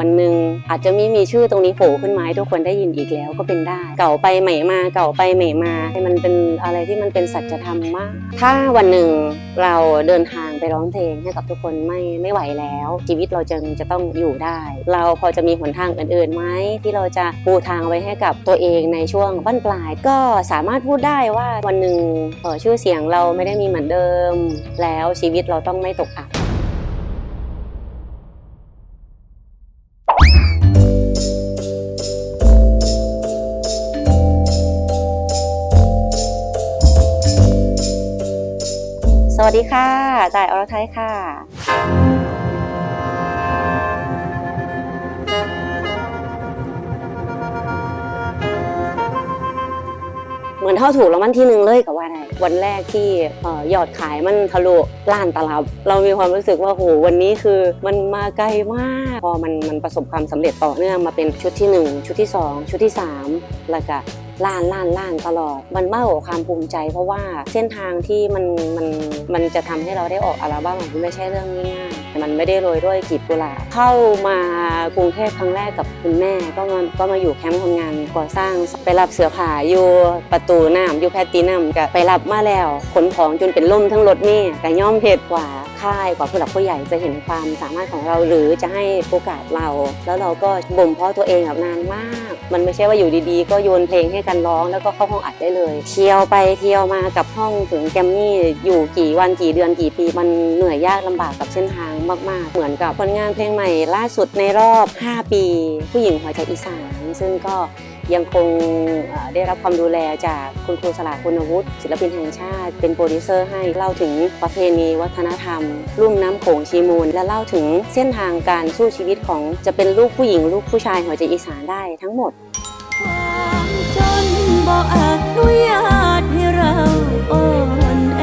วันหนึ่งอาจจะไม่มีชื่อตรงนี้โผล่ขึ้นมาให้ทุกคนได้ยินอีกแล้วก็เป็นได้ เก่าไปใหม่มาเก่าไปใหม่มามันเป็นอะไรที่มันเป็นสัจธรรมมาก ถ้าวันหนึ่งเราเดินทางไปร้องเพลงให้กับทุกคนไม่ไม่ไหวแล้ว ชีวิตเราจึงจะต้องอยู่ได้ เราพอจะมีหนทางอื่นๆไหมที่เราจะปูทางไว้ให้กับตัวเองในช่วงบั้นปลาย ก็สามารถพูดได้ว่าวันหนึ่งเออชื่อเสียงเราไม่ได้มีเหมือนเดิม แล้วชีวิตเราต้องไม่ตกอับ วัสดีค่ะ จ่ายอรไทยค่ะเหมือนเท่าถูกรางวัลที่หนึ่งเลยกับว่าได้วันแรกที่ออยอดขายมันทะลุล้านตลับ เรามีความรู้สึกว่าโหวันนี้คือมันมาไกลมาก พอมันมันประสบความสำเร็จต่อเนื่องมาเป็นชุดที่ 1 ชุดที่ 2 ชุดที่ 3 แล้วก็ ล้านล้านล้านตลอด มันมากกว่าความภูมิใจ เพราะว่าเส้นทางที่มันมันมันจะทำให้เราได้ออกอัลบั้มมันไม่ใช่เรื่องง่ายมันไม่ได้โรยด้วยกีบกุหลาบเข้ามากรุงเทพครั้งแรกกับคุณแม่ ก็มาก็มาอยู่แคมป์คนงานก่อสร้างไปรับเสือผ่าอยู่ประตูน้ำอยู่แพตตินัมก็ไปรับมาแล้วขนของจนเป็นล่มทั้งรถนี่แต่ย่อมเหตุกว่าค่ายกว่าผู้หลักผู้ใหญ่จะเห็นความสามารถของเราหรือจะให้โอกาสเรา แล้วเราก็บ่มเพาะตัวเองแบบนานมาก มันไม่ใช่ว่าอยู่ดีๆ ก็โยนเพลงให้กันร้องแล้วก็เข้าห้องอัดได้เลย เที่ยวไปเที่ยวมากับห้องถึงแกมมี่อยู่กี่วันกี่เดือนกี่ปีมันเหนื่อยยากลำบากกับเส้นทางมาก ๆ เหมือนกับผลงานเพลงใหม่ล่าสุดในรอบ 5 ปี ผู้หญิงหัวใจอีสาน ซึ่งก็ยังคงได้รับความดูแลจากคุณครูสลาคุณวุฒิศิลปินแห่งชาติ เป็นโปรดิวเซอร์ให้เล่าถึงประเพณีวัฒนธรรมลุ่มน้ำโขงชีมูล และเล่าถึงเส้นทางการสู้ชีวิตของจะเป็นลูกผู้หญิงลูกผู้ชายหัวใจอีสานได้ทั้งหมด ความจนบอกอนุญาตให้เราอ่อนแอ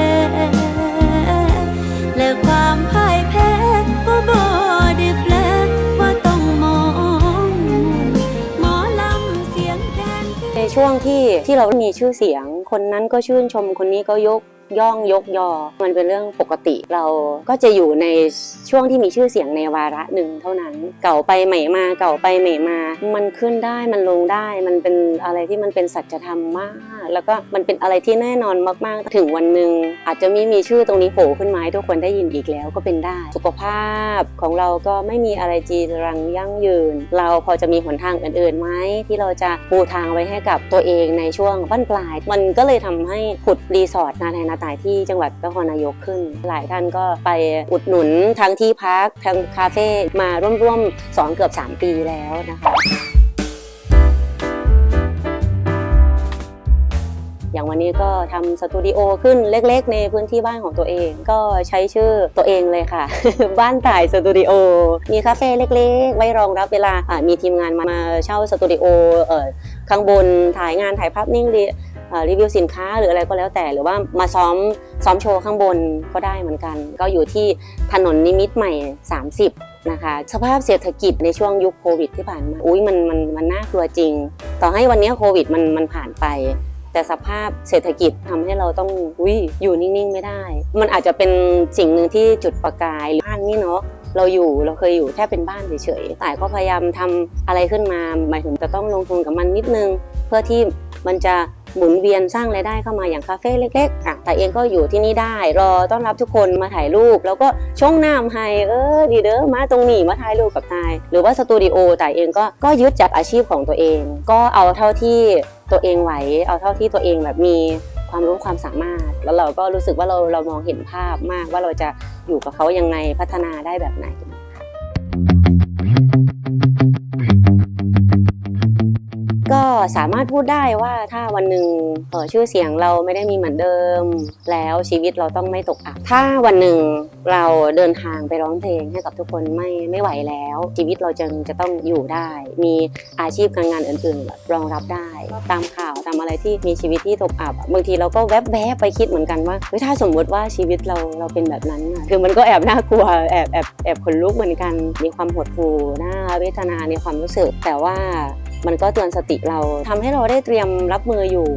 และความพ่ายแพ้ก็บ่ได้แปลว่าต้องมอง หมอลำเสียงแทน ในช่วงที่ที่เรามีชื่อเสียง คนนั้นก็ชื่นชมคนนี้ก็ยก ย่องยกยอ มันเป็นเรื่องปกติเราก็จะอยู่ในช่วงที่มีชื่อเสียงในวาระหนึ่งเท่านั้น เก่าไปใหม่มาเก่าไปใหม่มา มันขึ้นได้มันลงได้ มันเป็นอะไรที่มันเป็นสัจธรรมมาก แล้วก็มันเป็นอะไรที่แน่นอนมากๆ ถึงวันหนึ่งอาจจะไม่มีชื่อตรงนี้โผล่ขึ้นมาให้ทุกคนได้ยินอีกแล้วก็เป็นได้ สุขภาพของเราก็ไม่มีอะไรจีรังยั่งยืน เราพอจะมีหนทางอื่นๆไหมที่เราจะปูทางไว้ให้กับตัวเองในช่วงบั้นปลาย มันก็เลยทำให้ขุดรีสอร์ทนาแทนนาตายที่จังหวัดนครนายกขึ้น หลายท่านก็ไปอุดหนุนทั้งที่พักทั้งคาเฟ่มาร่วมๆ2เกือบ 3 ปีแล้วนะคะ นี้ก็ทำสตูดิโอขึ้นเล็กๆ ในพื้นที่บ้านของตัวเอง ก็ใช้ชื่อตัวเองเลยค่ะ บ้านถ่ายสตูดิโอ มีคาเฟ่เล็กๆ ไว้รองรับเวลามีทีมงานมามาเช่าสตูดิโอเอ่อข้างบนถ่ายงานถ่ายภาพนิ่งรีรีวิวสินค้าหรืออะไรก็แล้วแต่ หรือว่ามาซ้อมซ้อมโชว์ข้างบนก็ได้เหมือนกัน ก็อยู่ที่ถนนนิมิตรใหม่ 30 นะคะ สภาพเศรษฐกิจในช่วงยุคโควิดที่ผ่านมา อุ้ยมันมันมันน่ากลัวจริง ต่อให้วันนี้โควิดมันมันผ่านไป แต่สภาพเศรษฐกิจทำให้เราต้องอุ้ยอยู่นิ่งๆไม่ได้ มันอาจจะเป็นสิ่งหนึ่งที่จุดประกายบ้านนี่เนาะเราอยู่เราเคยอยู่แค่เป็นบ้านเฉยๆแต่ก็พยายามทำอะไรขึ้นมา หมายถึงจะต้องลงทุนกับมันนิดนึง เพื่อที่มันจะ หมุนเวียนสร้างรายได้เข้ามาอย่างคาเฟ่เล็กๆอะแต่เองก็อยู่ที่นี่ได้ รอต้อนรับทุกคนมาถ่ายรูป แล้วก็ช่องน้ำให้เออดีเด้อมาตรงนี้มาถ่ายรูปกับนายหรือว่าสตูดิโอแต่เองก็ก็ยึดจากอาชีพของตัวเอง ก็เอาเท่าที่ตัวเองไหวเอาเท่าที่ตัวเองแบบมีความรู้ความสามารถ แล้วเราก็รู้สึกว่าเราเรามองเห็นภาพมากว่าเราจะอยู่กับเขายังไงพัฒนาได้แบบไหน สามารถพูดได้ว่าถ้าวันหนึ่งชื่อเสียงเราไม่ได้มีเหมือนเดิม แล้วชีวิตเราต้องไม่ตกอับถ้าวันหนึ่งเราเดินทางไปร้องเพลงให้กับทุกคนไม่ไม่ไหวแล้ว ชีวิตเราจึงจะต้องอยู่ได้ มีอาชีพการงานอื่นๆรองรับได้ ตามข่าวตามอะไรที่มีชีวิตที่ตกอับบางทีเราก็แวบแวบไปคิดเหมือนกันว่าถ้าสมมติว่าชีวิตเราเราเป็นแบบนั้น คือมันก็แอบน่ากลัวแอบแอบแอบขนลุกเหมือนกัน มีความหดหู่น่าเวทนาในความรู้สึกแต่ว่า มันก็เตือนสติเราทำให้เราได้เตรียมรับมืออยู่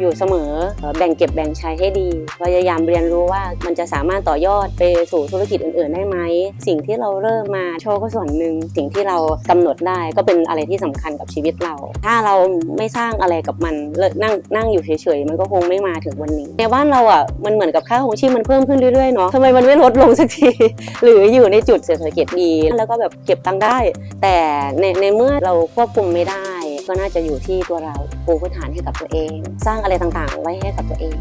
อยู่เสมอ แบ่งเก็บแบ่งใช้ให้ดีพยายามเรียนรู้ว่ามันจะสามารถต่อยอดไปสู่ธุรกิจอื่น ๆ ได้ไหม สิ่งที่เราเริ่มมาโชว์ก็ส่วนหนึ่งสิ่งที่เรากำหนดได้ก็เป็นอะไรที่สำคัญกับชีวิตเรา ถ้าเราไม่สร้างอะไรกับมันเลิกนั่งนั่งอยู่เฉยๆมันก็คงไม่มาถึงวันนี้ในบ้านเราอะมันเหมือนกับค่าของชีพมันเพิ่มขึ้นเรื่อยๆเนาะทำไมมันไม่ลดลงสักที หรืออยู่ในจุดเศรษฐกิจดี แล้วก็แบบเก็บตังค์ได้ แต่ในในเมื่อเราควบคุมไม่ได้ ก็น่าจะอยู่ที่ตัวเราปูพื้นฐานให้กับตัวเอง สร้างอะไรต่างๆ ไว้ให้กับตัวเอง